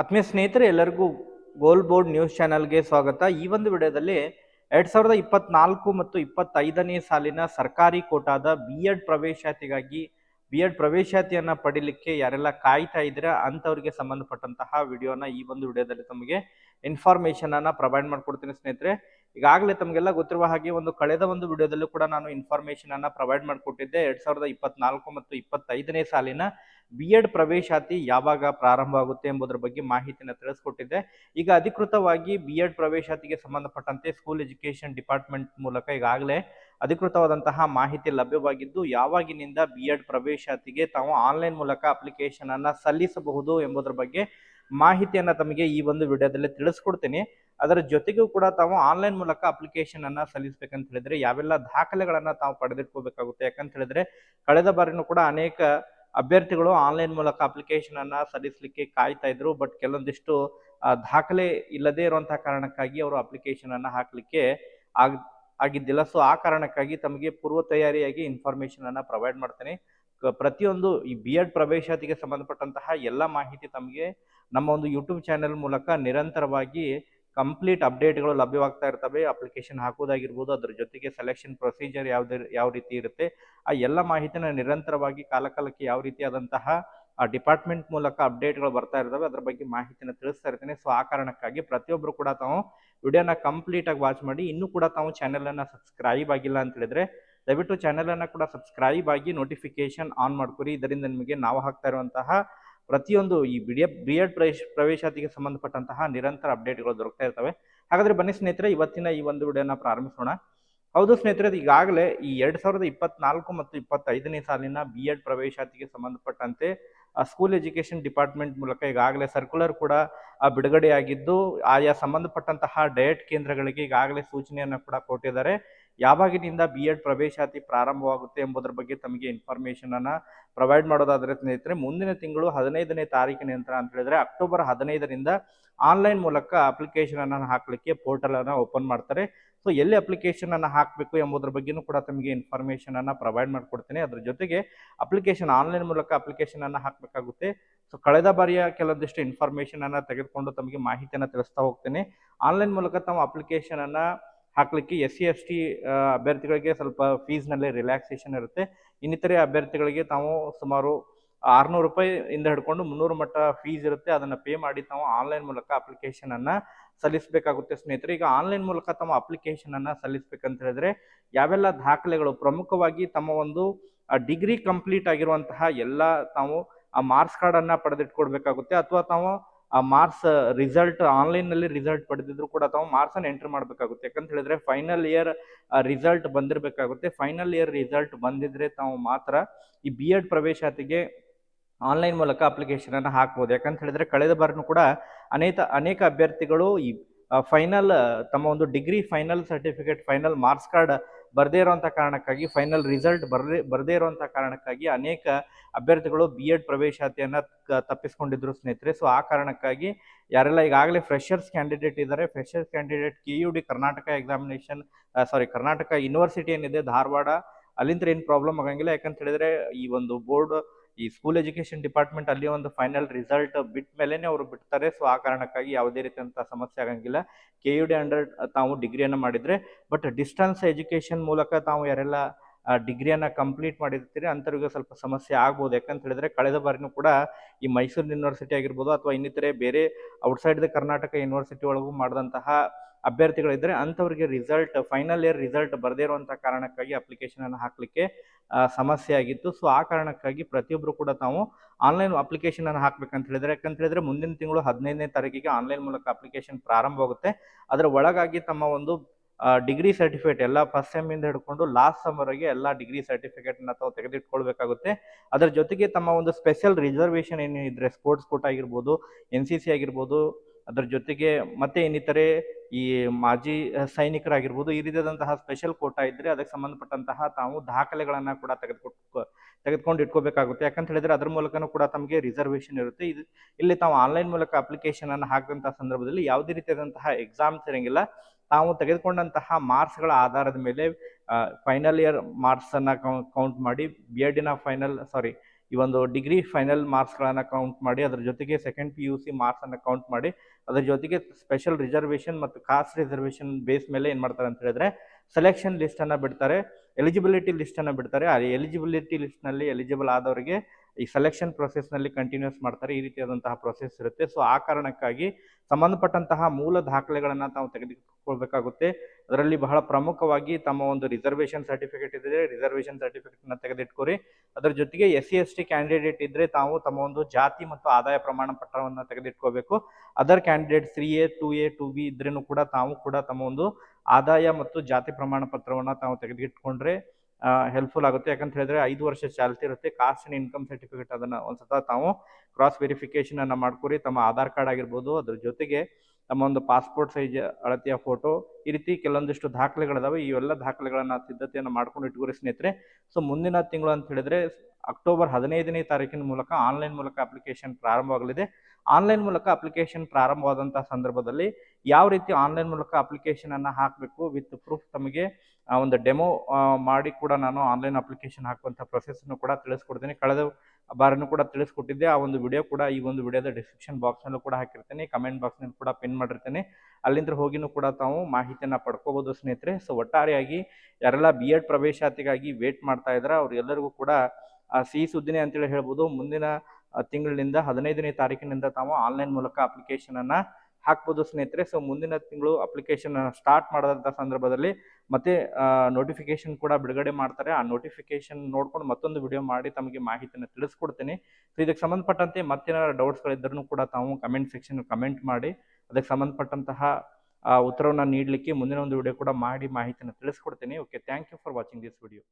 ಆತ್ಮೀಯ ಸ್ನೇಹಿತರೆ, ಎಲ್ಲರಿಗೂ ಗೋಲ್ ಬೋರ್ಡ್ ನ್ಯೂಸ್ ಚಾನೆಲ್ಗೆ ಸ್ವಾಗತ. ಈ ಒಂದು ವಿಡಿಯೋದಲ್ಲಿ ಎರಡ್ ಸಾವಿರದ ಇಪ್ಪತ್ನಾಲ್ಕು ಮತ್ತು ಇಪ್ಪತ್ತೈದನೇ ಸಾಲಿನ ಸರ್ಕಾರಿ ಕೋಟಾದ ಬಿ ಎಡ್ ಪ್ರವೇಶಾತಿಗಾಗಿ ಬಿ ಎಡ್ ಪ್ರವೇಶಾತಿಯನ್ನ ಪಡಿಲಿಕ್ಕೆ ಯಾರೆಲ್ಲ ಕಾಯ್ತಾ ಇದ್ರೆ ಅಂಥವ್ರಿಗೆ ಸಂಬಂಧಪಟ್ಟಂತಹ ವಿಡಿಯೋನ ಈ ಒಂದು ವಿಡಿಯೋದಲ್ಲಿ ತಮಗೆ ಇನ್ಫಾರ್ಮೇಶನ್ ಅನ್ನ ಪ್ರೊವೈಡ್ ಮಾಡ್ಕೊಡ್ತೀನಿ ಸ್ನೇಹಿತರೆ. ಈಗಾಗಲೇ ತಮಗೆಲ್ಲ ಗೊತ್ತಿರುವ ಹಾಗೆ ಒಂದು ಕಳೆದ ಒಂದು ವಿಡಿಯೋದಲ್ಲೂ ಕೂಡ ನಾನು ಇನ್ಫಾರ್ಮೇಶನ್ ಅನ್ನ ಪ್ರೊವೈಡ್ ಮಾಡಿಕೊಟ್ಟಿದ್ದೆ. ಎರಡ್ ಸಾವಿರದ ಇಪ್ಪತ್ನಾಲ್ಕು ಮತ್ತು ಇಪ್ಪತ್ತೈದನೇ ಸಾಲಿನ ಬಿ ಎಡ್ ಪ್ರವೇಶಾತಿ ಯಾವಾಗ ಪ್ರಾರಂಭ ಆಗುತ್ತೆ ಎಂಬುದರ ಬಗ್ಗೆ ಮಾಹಿತಿನ ತಿಳಿಸ್ಕೊಟ್ಟಿದ್ದೆ. ಈಗ ಅಧಿಕೃತವಾಗಿ ಬಿ ಎಡ್ ಪ್ರವೇಶಾತಿಗೆ ಸಂಬಂಧಪಟ್ಟಂತೆ ಸ್ಕೂಲ್ ಎಜುಕೇಶನ್ ಡಿಪಾರ್ಟ್ಮೆಂಟ್ ಮೂಲಕ ಈಗಾಗಲೇ ಅಧಿಕೃತವಾದಂತಹ ಮಾಹಿತಿ ಲಭ್ಯವಾಗಿದ್ದು, ಯಾವಾಗಿನಿಂದ ಬಿ ಎಡ್ ಪ್ರವೇಶಾತಿಗೆ ತಾವು ಆನ್ಲೈನ್ ಮೂಲಕ ಅಪ್ಲಿಕೇಶನ್ ಅನ್ನ ಸಲ್ಲಿಸಬಹುದು ಎಂಬುದರ ಬಗ್ಗೆ ಮಾಹಿತಿಯನ್ನು ತಮಗೆ ಈ ಒಂದು ವಿಡಿಯೋದಲ್ಲಿ ತಿಳಿಸ್ಕೊಡ್ತೀನಿ. ಅದರ ಜೊತೆಗೂ ಕೂಡ ತಾವು ಆನ್ಲೈನ್ ಮೂಲಕ ಅಪ್ಲಿಕೇಶನ್ ಅನ್ನ ಸಲ್ಲಿಸಬೇಕಂತ ಹೇಳಿದ್ರೆ, ಯಾವೆಲ್ಲ ದಾಖಲೆಗಳನ್ನ ತಾವು ಪಡೆದಿಟ್ಕೋಬೇಕಾಗುತ್ತೆ ಯಾಕಂತ ಹೇಳಿದ್ರೆ, ಕಳೆದ ಬಾರಿನೂ ಕೂಡ ಅನೇಕ ಅಭ್ಯರ್ಥಿಗಳು ಆನ್ಲೈನ್ ಮೂಲಕ ಅಪ್ಲಿಕೇಶನ್ ಅನ್ನ ಸಲ್ಲಿಸಲಿಕ್ಕೆ ಕಾಯ್ತಾ ಇದ್ರು. ಬಟ್ ಕೆಲವೊಂದಿಷ್ಟು ದಾಖಲೆ ಇಲ್ಲದೆ ಇರುವಂತಹ ಕಾರಣಕ್ಕಾಗಿ ಅವರು ಅಪ್ಲಿಕೇಶನ್ ಅನ್ನ ಹಾಕ್ಲಿಕ್ಕೆ ಆಗ್, ಆಗಿದ್ದಿಲ್ಲ. ಸೊ ಆ ಕಾರಣಕ್ಕಾಗಿ ತಮಗೆ ಪೂರ್ವ ತಯಾರಿಯಾಗಿ ಇನ್ಫಾರ್ಮೇಶನ್ ಅನ್ನ ಪ್ರೊವೈಡ್ ಮಾಡ್ತೇನೆ. ಪ್ರತಿಯೊಂದು ಈ ಬಿ ಎಡ್ ಪ್ರವೇಶಾತಿಗೆ ಸಂಬಂಧಪಟ್ಟಂತಹ ಎಲ್ಲ ಮಾಹಿತಿ ತಮಗೆ ನಮ್ಮ ಒಂದು ಯೂಟ್ಯೂಬ್ ಚಾನೆಲ್ ಮೂಲಕ ನಿರಂತರವಾಗಿ ಕಂಪ್ಲೀಟ್ ಅಪ್ಡೇಟ್ಗಳು ಲಭ್ಯವಾಗ್ತಾ ಇರ್ತವೆ ಅಪ್ಲಿಕೇಶನ್ ಹಾಕೋದಾಗಿರ್ಬೋದು ಅದ್ರ ಜೊತೆಗೆ ಸೆಲೆಕ್ಷನ್ ಪ್ರೊಸೀಜರ್ ಯಾವುದೇ, ಯಾವ ರೀತಿ ಇರುತ್ತೆ, ಆ ಎಲ್ಲ ಮಾಹಿತಿನ ನಿರಂತರವಾಗಿ ಕಾಲಕಾಲಕ್ಕೆ ಯಾವ ರೀತಿಯಾದಂತಹ, ಆ ಡಿಪಾರ್ಟ್ಮೆಂಟ್ ಮೂಲಕ ಅಪ್ಡೇಟ್ಗಳು ಬರ್ತಾ ಇರ್ತವೆ, ಅದ್ರ ಬಗ್ಗೆ ಮಾಹಿತಿನ ತಿಳಿಸ್ತಾ ಇರ್ತೇನೆ. ಸೊ ಆ ಕಾರಣಕ್ಕಾಗಿ ಪ್ರತಿಯೊಬ್ಬರು ಕೂಡ ತಾವು ವಿಡಿಯೋನ ಕಂಪ್ಲೀಟ್ ಆಗಿ ವಾಚ್ ಮಾಡಿ, ಇನ್ನೂ ಕೂಡ ತಾವು ಚಾನೆಲ್ ಅನ್ನ ಸಬ್ಸ್ಕ್ರೈಬ್ ಆಗಿಲ್ಲ ಅಂತ ಹೇಳಿದ್ರೆ, ದಯವಿಟ್ಟು ಚಾನೆಲ್ ಅನ್ನ ಕೂಡ ಸಬ್ಸ್ಕ್ರೈಬ್ ಆಗಿ ನೋಟಿಫಿಕೇಶನ್ ಆನ್ ಮಾಡ್ಕೊರಿ. ಇದರಿಂದ ನಿಮಗೆ ನಾವು ಹಾಕ್ತಾ ಇರುವಂತಹ ಪ್ರತಿಯೊಂದು ಈ ಬಿಡಿಯ ಬಿ ಎಡ್ ಪ್ರವೇಶ, ಪ್ರವೇಶಾತಿಗೆ ಸಂಬಂಧಪಟ್ಟಂತಹ ನಿರಂತರ ಅಪ್ಡೇಟ್ಗಳು ದೊರಕ್ತಾ ಇರ್ತವೆ. ಹಾಗಾದ್ರೆ ಬನ್ನಿ ಸ್ನೇಹಿತರೆ, ಇವತ್ತಿನ ಈ ಒಂದು ವಿಡಿಯೋನ ಪ್ರಾರಂಭಿಸೋಣ. ಹೌದು ಸ್ನೇಹಿತರೆ ಈಗಾಗಲೇ ಈ ಎರಡ್ ಸಾವಿರದ ಇಪ್ಪತ್ನಾಲ್ಕು ಮತ್ತು ಇಪ್ಪತ್ತೈದನೇ ಸಾಲಿನ ಬಿ ಎಡ್ ಪ್ರವೇಶಾತಿಗೆ ಸಂಬಂಧಪಟ್ಟಂತೆ ಸ್ಕೂಲ್ ಎಜುಕೇಶನ್ ಡಿಪಾರ್ಟ್ಮೆಂಟ್ ಮೂಲಕ ಈಗಾಗಲೇ ಸರ್ಕ್ಯುಲರ್ ಕೂಡ ಬಿಡುಗಡೆಯಾಗಿದ್ದು, ಆಯಾ ಸಂಬಂಧಪಟ್ಟಂತಹ ಡಯಟ್ ಕೇಂದ್ರಗಳಿಗೆ ಈಗಾಗಲೇ ಸೂಚನೆಯನ್ನು ಕೂಡ ಕೊಟ್ಟಿದ್ದಾರೆ. ಯಾವಾಗಿನಿಂದ ಬಿ ಎಡ್ ಪ್ರವೇಶಾತಿ ಪ್ರಾರಂಭವಾಗುತ್ತೆ ಎಂಬುದರ ಬಗ್ಗೆ ತಮಗೆ ಇನ್ಫಾರ್ಮೇಶನ್ ಅನ್ನ ಪ್ರೊವೈಡ್ ಮಾಡೋದಾದ್ರೆ ಸ್ನೇಹಿತರೆ, ಮುಂದಿನ ತಿಂಗಳು ಹದಿನೈದನೇ ತಾರೀಕಿನ ನಂತರ ಅಂತ ಹೇಳಿದ್ರೆ ಅಕ್ಟೋಬರ್ ಹದಿನೈದರಿಂದ ಆನ್ಲೈನ್ ಮೂಲಕ ಅಪ್ಲಿಕೇಶನ್ ಅನ್ನ ಹಾಕಲಿಕ್ಕೆ ಪೋರ್ಟಲ್ ಅನ್ನ ಓಪನ್ ಮಾಡ್ತಾರೆ. ಸೊ ಎಲ್ಲಿ ಅಪ್ಲಿಕೇಶನ್ ಅನ್ನ ಹಾಕಬೇಕು ಎಂಬುದರ ಬಗ್ಗೆನೂ ಕೂಡ ತಮಗೆ ಇನ್ಫಾರ್ಮೇಶನ್ ಅನ್ನ ಪ್ರೊವೈಡ್ ಮಾಡ್ಕೊಡ್ತೀನಿ. ಅದ್ರ ಜೊತೆಗೆ ಅಪ್ಲಿಕೇಶನ್ ಆನ್ಲೈನ್ ಮೂಲಕ ಅಪ್ಲಿಕೇಶನ್ ಅನ್ನ ಹಾಕಬೇಕಾಗುತ್ತೆ. ಸೊ ಕಳೆದ ಬಾರಿಯ ಕೆಲವೊಂದಿಷ್ಟು ಇನ್ಫಾರ್ಮೇಶನ್ ಅನ್ನ ತೆಗೆದುಕೊಂಡು ತಮಗೆ ಮಾಹಿತಿಯನ್ನ ತಿಳಿಸ್ತಾ ಹೋಗ್ತೇನೆ. ಆನ್ಲೈನ್ ಮೂಲಕ ತಮ್ಮ ಅಪ್ಲಿಕೇಶನ್ ಅನ್ನ ಹಾಕ್ಲಿಕ್ಕೆ ಎಸ್ ಸಿ ಎಸ್ ಟಿ ಅಭ್ಯರ್ಥಿಗಳಿಗೆ ಸ್ವಲ್ಪ ಫೀಸ್ನಲ್ಲಿ ರಿಲ್ಯಾಕ್ಸೇಷನ್ ಇರುತ್ತೆ. ಇನ್ನಿತರೆ ಅಭ್ಯರ್ಥಿಗಳಿಗೆ ತಾವು ಸುಮಾರು ಆರ್ನೂರು ರೂಪಾಯಿ ಇಂದ ಹಿಡ್ಕೊಂಡು ಮುನ್ನೂರು ಮಟ್ಟ ಫೀಸ್ ಇರುತ್ತೆ. ಅದನ್ನ ಪೇ ಮಾಡಿ ತಾವು ಆನ್ಲೈನ್ ಮೂಲಕ ಅಪ್ಲಿಕೇಶನ್ ಅನ್ನ ಸಲ್ಲಿಸಬೇಕಾಗುತ್ತೆ ಸ್ನೇಹಿತರೆ. ಈಗ ಆನ್ಲೈನ್ ಮೂಲಕ ತಮ್ಮ ಅಪ್ಲಿಕೇಶನ್ ಅನ್ನ ಸಲ್ಲಿಸಬೇಕಂತ ಹೇಳಿದ್ರೆ ಯಾವೆಲ್ಲ ದಾಖಲೆಗಳು? ಪ್ರಮುಖವಾಗಿ ತಮ್ಮ ಒಂದು ಡಿಗ್ರಿ ಕಂಪ್ಲೀಟ್ ಆಗಿರುವಂತಹ ಎಲ್ಲ ತಾವು ಆ ಮಾರ್ಕ್ಸ್ ಕಾರ್ಡ್ ಅನ್ನ ಪಡೆದಿಟ್ಕೊಡ್ಬೇಕಾಗುತ್ತೆ. ಅಥವಾ ತಾವು ಆ ಮಾರ್ಕ್ಸ್ ರಿಸಲ್ಟ್ ಆನ್ಲೈನ್ನಲ್ಲಿ ರಿಸಲ್ಟ್ ಪಡೆದಿದ್ರು ಕೂಡ ತಾವು ಮಾರ್ಕ್ಸ್ ಅನ್ನು ಎಂಟರ್ ಮಾಡಬೇಕಾಗುತ್ತೆ. ಯಾಕಂತ ಹೇಳಿದ್ರೆ ಫೈನಲ್ ಇಯರ್ ರಿಸಲ್ಟ್ ಬಂದಿರಬೇಕಾಗುತ್ತೆ. ಫೈನಲ್ ಇಯರ್ ರಿಸಲ್ಟ್ ಬಂದಿದ್ರೆ ತಾವು ಮಾತ್ರ ಈ ಬಿ ಎಡ್ ಪ್ರವೇಶಾತಿಗೆ ಆನ್ಲೈನ್ ಮೂಲಕ ಅಪ್ಲಿಕೇಶನ್ ಅನ್ನು ಹಾಕ್ಬೋದು. ಯಾಕಂತ ಹೇಳಿದ್ರೆ ಕಳೆದ ಬಾರಿನೂ ಕೂಡ ಅನೇಕ ಅನೇಕ ಅಭ್ಯರ್ಥಿಗಳು ಈ ಫೈನಲ್, ತಮ್ಮ ಒಂದು degree final certificate, final marks card ಬರದೇ ಇರೋವಂಥ ಕಾರಣಕ್ಕಾಗಿ ಫೈನಲ್ ರಿಸಲ್ಟ್ ಬರದೇ ಬರದೇ ಇರೋವಂಥ ಕಾರಣಕ್ಕಾಗಿ ಅನೇಕ ಅಭ್ಯರ್ಥಿಗಳು ಬಿ ಎಡ್ ಪ್ರವೇಶಾತಿಯನ್ನ ತಪ್ಪಿಸ್ಕೊಂಡಿದ್ರು ಸ್ನೇಹಿತರೆ. ಸೊ ಆ ಕಾರಣಕ್ಕಾಗಿ ಯಾರೆಲ್ಲ ಈಗಾಗಲೇ ಫ್ರೆಷರ್ಸ್ ಕ್ಯಾಂಡಿಡೇಟ್ ಇದ್ದಾರೆ freshers candidate K U D Karnataka examination sorry Karnataka university ಏನಿದೆ, ಧಾರವಾಡ ಅಲ್ಲಿಂದ ಏನು ಪ್ರಾಬ್ಲಮ್ ಆಗಂಗಿಲ್ಲ. ಯಾಕಂತ ಹೇಳಿದ್ರೆ, ಈ ಒಂದು ಬೋರ್ಡ್ ಈ ಸ್ಕೂಲ್ ಎಜುಕೇಶನ್ ಡಿಪಾರ್ಟ್ಮೆಂಟ್ ಅಲ್ಲಿ ಒಂದು ಫೈನಲ್ ರಿಸಲ್ಟ್ ಬಿಟ್ಟ ಮೇಲೇನೆ ಅವರು ಬಿಡ್ತಾರೆ. ಸೊ ಆ ಕಾರಣಕ್ಕಾಗಿ ಯಾವುದೇ ರೀತಿಯಂತ ಸಮಸ್ಯೆ ಆಗಂಗಿಲ್ಲ. ಕೆ ಯು ಡಿ ಅಂಡರ್ ತಾವು ಡಿಗ್ರಿಯನ್ನು ಮಾಡಿದ್ರೆ ಬಟ್ ಡಿಸ್ಟನ್ಸ್ ಎಜುಕೇಶನ್ ಮೂಲಕ ತಾವು ಯಾರೆಲ್ಲ ಡಿಗ್ರಿಯನ್ನು ಕಂಪ್ಲೀಟ್ ಮಾಡಿರ್ತೀರಿ, ಅಂಥವ್ರಿಗೆ ಸ್ವಲ್ಪ ಸಮಸ್ಯೆ ಆಗ್ಬೋದು. ಯಾಕಂತ ಹೇಳಿದ್ರೆ, ಕಳೆದ ಬಾರಿನೂ ಕೂಡ ಈ ಮೈಸೂರು ಯೂನಿವರ್ಸಿಟಿ ಆಗಿರ್ಬೋದು, ಅಥವಾ ಇನ್ನಿತರೆ ಬೇರೆ ಔಟ್ಸೈಡ್ ದ ಕರ್ನಾಟಕ ಯೂನಿವರ್ಸಿಟಿ ಒಳಗೂ ಮಾಡಿದಂತಹ ಅಭ್ಯರ್ಥಿಗಳಿದ್ರೆ ಅಂಥವ್ರಿಗೆ ರಿಸಲ್ಟ್ ಫೈನಲ್ ಇಯರ್ ರಿಸಲ್ಟ್ ಬರದೇ ಇರುವಂಥ ಕಾರಣಕ್ಕಾಗಿ ಅಪ್ಲಿಕೇಶನ್ ಅನ್ನು ಹಾಕಲಿಕ್ಕೆ ಸಮಸ್ಯೆ ಆಗಿತ್ತು. ಸೊ ಆ ಕಾರಣಕ್ಕಾಗಿ ಪ್ರತಿಯೊಬ್ಬರು ಕೂಡ ತಾವು ಆನ್ಲೈನ್ ಅಪ್ಲಿಕೇಶನ್ ಅನ್ನು ಹಾಕ್ಬೇಕಂತ ಹೇಳಿದ್ರೆ, ಯಾಕಂತ ಹೇಳಿದ್ರೆ ಮುಂದಿನ ತಿಂಗಳು ಹದಿನೈದನೇ ತಾರೀಕಿಗೆ ಆನ್ಲೈನ್ ಮೂಲಕ ಅಪ್ಲಿಕೇಶನ್ ಪ್ರಾರಂಭವಾಗುತ್ತೆ ಅದರ ಒಳಗಾಗಿ ತಮ್ಮ ಒಂದು ಡಿಗ್ರಿ ಸರ್ಟಿಫಿಕೇಟ್ ಎಲ್ಲ ಫಸ್ಟ್ ಸೆಮ್ ಇಂದ ಹಿಡ್ಕೊಂಡು ಲಾಸ್ಟ್ ಸೆಮ್ ವರೆಗೆ ಎಲ್ಲ ಡಿಗ್ರಿ ಸರ್ಟಿಫಿಕೇಟ್ನ ತಾವು ತೆಗೆದಿಟ್ಕೊಳ್ಬೇಕಾಗುತ್ತೆ. ಅದರ ಜೊತೆಗೆ ತಮ್ಮ ಒಂದು ಸ್ಪೆಷಲ್ ರಿಸರ್ವೇಶನ್ ಏನಿದ್ರೆ ಸ್ಪೋರ್ಟ್ಸ್ ಕೋಟ ಆಗಿರ್ಬೋದು ಎನ್ ಸಿ ಸಿ ಆಗಿರ್ಬೋದು ಅದರ ಜೊತೆಗೆ ಮತ್ತೆ ಇನ್ನಿತರೆ ಈ ಮಾಜಿ ಸೈನಿಕರಾಗಿರ್ಬೋದು, ಈ ರೀತಿಯಾದಂತಹ ಸ್ಪೆಷಲ್ ಕೋಟಾ ಇದ್ರೆ ಅದಕ್ಕೆ ಸಂಬಂಧಪಟ್ಟಂತಹ ತಾವು ದಾಖಲೆಗಳನ್ನ ಕೂಡ ತೆಗೆದುಕೊ ತೆಗೆದುಕೊಂಡು ಇಟ್ಕೋಬೇಕಾಗುತ್ತೆ ಯಾಕಂತ ಹೇಳಿದ್ರೆ ಅದ್ರ ಮೂಲಕನೂ ಕೂಡ ತಮಗೆ ರಿಸರ್ವೇಶನ್ ಇರುತ್ತೆ. ಇದು, ಇಲ್ಲಿ ತಾವು ಆನ್ಲೈನ್ ಮೂಲಕ ಅಪ್ಲಿಕೇಶನ್ ಅನ್ನು ಹಾಕಿದಂತಹ ಸಂದರ್ಭದಲ್ಲಿ ಯಾವುದೇ ರೀತಿಯಾದಂತಹ ಎಕ್ಸಾಮ್ಸ್ ಇರಂಗಿಲ್ಲ. ತಾವು ತೆಗೆದುಕೊಂಡಂತಹ ಮಾರ್ಕ್ಸ್ಗಳ ಆಧಾರದ ಮೇಲೆ ಫೈನಲ್ ಇಯರ್ ಮಾರ್ಕ್ಸ್ ಅನ್ನ ಕೌಂಟ್ ಮಾಡಿ ಬಿ ನ ಫೈನಲ್ ಸಾರಿ ಈ ಒಂದು ಡಿಗ್ರಿ ಫೈನಲ್ ಮಾರ್ಕ್ಸ್ಗಳನ್ನು ಕೌಂಟ್ ಮಾಡಿ, ಅದರ ಜೊತೆಗೆ ಸೆಕೆಂಡ್ ಪಿ ಯು ಸಿ ಮಾರ್ಕ್ಸನ್ನು ಕೌಂಟ್ ಮಾಡಿ, ಅದರ ಜೊತೆಗೆ ಸ್ಪೆಷಲ್ ರಿಸರ್ವೇಷನ್ ಮತ್ತು ಕಾಸ್ಟ್ ರಿಸರ್ವೇಷನ್ ಬೇಸ್ ಮೇಲೆ ಏನು ಮಾಡ್ತಾರೆ ಅಂತ ಹೇಳಿದ್ರೆ ಸೆಲೆಕ್ಷನ್ ಲಿಸ್ಟನ್ನು ಬಿಡ್ತಾರೆ. ಎಲಿಜಿಬಿಲಿಟಿ ಲಿಸ್ಟನ್ನು ಬಿಡ್ತಾರೆ. ಆ ಎಲಿಜಿಬಿಲಿಟಿ ಲಿಸ್ಟ್ನಲ್ಲಿ ಎಲಿಜಿಬಲ್ ಆದವರಿಗೆ ಈ ಸೆಲೆಕ್ಷನ್ ಪ್ರೊಸೆಸ್ನಲ್ಲಿ ಕಂಟಿನ್ಯೂಸ್ ಮಾಡ್ತಾರೆ. ಈ ರೀತಿಯಾದಂತಹ ಪ್ರೊಸೆಸ್ ಇರುತ್ತೆ. ಸೊ ಆ ಕಾರಣಕ್ಕಾಗಿ ಸಂಬಂಧಪಟ್ಟಂತಹ ಮೂಲ ದಾಖಲೆಗಳನ್ನು ತಾವು ತೆಗೆದುಕೊಳ್ಬೇಕಾಗುತ್ತೆ. ಅದರಲ್ಲಿ ಬಹಳ ಪ್ರಮುಖವಾಗಿ ತಮ್ಮ ಒಂದು ರಿಸರ್ವೇಷನ್ ಸರ್ಟಿಫಿಕೇಟ್ ಇದ್ದರೆ ರಿಸರ್ವೇಷನ್ ಸರ್ಟಿಫಿಕೇಟ್ನ ತೆಗೆದಿಟ್ಕೊರಿ. ಅದರ ಜೊತೆಗೆ S C S T candidate ಇದ್ದರೆ ತಾವು ತಮ್ಮ ಒಂದು ಜಾತಿ ಮತ್ತು ಆದಾಯ ಪ್ರಮಾಣ ಪತ್ರವನ್ನು ತೆಗೆದಿಟ್ಕೋಬೇಕು. Other candidate three A two A two B ಇದ್ರೂ ಕೂಡ ತಾವು ಕೂಡ ತಮ್ಮ ಒಂದು ಆದಾಯ ಮತ್ತು ಜಾತಿ ಪ್ರಮಾಣ ಪತ್ರವನ್ನು ತಾವು ತೆಗೆದಿಟ್ಕೊಂಡ್ರೆ ಹೆಲ್ಪ್ಫುಲ್ ಆಗುತ್ತೆ. ಯಾಕಂತ ಹೇಳಿದ್ರೆ ಐದು ವರ್ಷ ಚಾಲ್ತಿ ಇರುತ್ತೆ. ಕಾಸ್ಟ್ ಅಂಡ್ ಇನ್ಕಮ್ ಸರ್ಟಿಫಿಕೇಟ್ ಅದನ್ನು ಒಂದ್ಸತ ತಾವು ಕ್ರಾಸ್ ವೆರಿಫಿಕೇಶನ್ ಅನ್ನ ಮಾಡ್ಕೊರಿ. ತಮ್ಮ ಆಧಾರ್ ಕಾರ್ಡ್ ಆಗಿರ್ಬೋದು, ಅದ್ರ ಜೊತೆಗೆ ತಮ್ಮ ಒಂದು ಪಾಸ್ಪೋರ್ಟ್ ಸೈಜ್ ಅಳತೆಯ ಫೋಟೋ ಈ ರೀತಿ ಕೆಲವೊಂದಿಷ್ಟು ದಾಖಲೆಗಳಿದಾವೆ. ಇವೆಲ್ಲ ದಾಖಲೆಗಳನ್ನು ಸಿದ್ಧತೆಯನ್ನು ಮಾಡ್ಕೊಂಡು ಇಟ್ಕೊರಿ ಸ್ನೇಹಿತರೆ. ಸೊ ಮುಂದಿನ ತಿಂಗಳು ಅಂತ ಹೇಳಿದ್ರೆ ಅಕ್ಟೋಬರ್ ಹದಿನೈದನೇ ತಾರೀಕಿನ ಮೂಲಕ ಆನ್ಲೈನ್ ಮೂಲಕ ಅಪ್ಲಿಕೇಶನ್ ಪ್ರಾರಂಭವಾಗಲಿದೆ. ಆನ್ಲೈನ್ ಮೂಲಕ ಅಪ್ಲಿಕೇಶನ್ ಪ್ರಾರಂಭವಾದಂತಹ ಸಂದರ್ಭದಲ್ಲಿ ಯಾವ ರೀತಿ ಆನ್ಲೈನ್ ಮೂಲಕ ಅಪ್ಲಿಕೇಶನ್ ಅನ್ನ ಹಾಕಬೇಕು ವಿತ್ ಪ್ರೂಫ್ ತಮಗೆ ಒಂದು ಡೆಮೋ ಮಾಡಿ ಕೂಡ ನಾನು ಆನ್ಲೈನ್ ಅಪ್ಲಿಕೇಶನ್ ಹಾಕುವಂಥ ಪ್ರೊಸೆಸ್ನು ಕೂಡ ತಿಳಿಸ್ಕೊಡ್ತೀನಿ. ಕಳೆದ ಬಾರಿನೂ ಕೂಡ ತಿಳಿಸ್ಕೊಟ್ಟಿದ್ದೆ. ಆ ಒಂದು ವಿಡಿಯೋ ಕೂಡ ಈ ಒಂದು ವಿಡಿಯೋದ ಡಿಸ್ಕ್ರಿಪ್ಷನ್ ಬಾಕ್ಸ್ನಲ್ಲೂ ಕೂಡ ಹಾಕಿರ್ತೀನಿ. ಕಮೆಂಟ್ ಬಾಕ್ಸ್ನಲ್ಲಿ ಕೂಡ ಪಿನ್ ಮಾಡಿರ್ತೇನೆ. ಅಲ್ಲಿಂದ ಹೋಗಿನೂ ಕೂಡ ತಾವು ಮಾಹಿತಿಯನ್ನು ಪಡ್ಕೋಬೋದು ಸ್ನೇಹಿತರೆ. ಸೊ ಒಟ್ಟಾರೆಯಾಗಿ ಯಾರೆಲ್ಲ ಬಿ ಎಡ್ ಪ್ರವೇಶಾತಿಗಾಗಿ ವೇಟ್ ಮಾಡ್ತಾ ಇದ್ದಾರೆ ಅವರೆಲ್ಲರಿಗೂ ಕೂಡ ಸಿಹಿ ಸುದ್ದಿನೇ ಅಂತೇಳಿ ಹೇಳ್ಬೋದು. ಮುಂದಿನ ತಿಂಗಳಿನಿಂದ ಹದಿನೈದನೇ ತಾರೀಕಿನಿಂದ ತಾವು ಆನ್ಲೈನ್ ಮೂಲಕ ಅಪ್ಲಿಕೇಶನನ್ನು ಹಾಕ್ಬೋದು ಸ್ನೇಹಿತರೆ. ಸೊ ಮುಂದಿನ ತಿಂಗಳು ಅಪ್ಲಿಕೇಶನ್ ಸ್ಟಾರ್ಟ್ ಮಾಡಿದಂಥ ಸಂದರ್ಭದಲ್ಲಿ ಮತ್ತೆ ನೋಟಿಫಿಕೇಶನ್ ಕೂಡ ಬಿಡುಗಡೆ ಮಾಡ್ತಾರೆ. ಆ ನೋಟಿಫಿಕೇಶನ್ ನೋಡ್ಕೊಂಡು ಮತ್ತೊಂದು ವಿಡಿಯೋ ಮಾಡಿ ತಮಗೆ ಮಾಹಿತಿಯನ್ನು ತಿಳಿಸ್ಕೊಡ್ತೀನಿ. ಸೊ ಇದಕ್ಕೆ ಸಂಬಂಧಪಟ್ಟಂತೆ ಮತ್ತೇನಾದ್ರು ಡೌಟ್ಸ್ಗಳಿದ್ರೂ ಕೂಡ ತಾವು ಕಮೆಂಟ್ ಸೆಕ್ಷನ್ ಕಮೆಂಟ್ ಮಾಡಿ, ಅದಕ್ಕೆ ಸಂಬಂಧಪಟ್ಟಂತಹ ಉತ್ತರವನ್ನು ನೀಡಲಿಕ್ಕೆ ಮುಂದಿನ ಒಂದು ವಿಡಿಯೋ ಕೂಡ ಮಾಡಿ ಮಾಹಿತಿಯನ್ನು ತಿಳಿಸ್ಕೊಡ್ತೀನಿ. Okay thank you for watching this video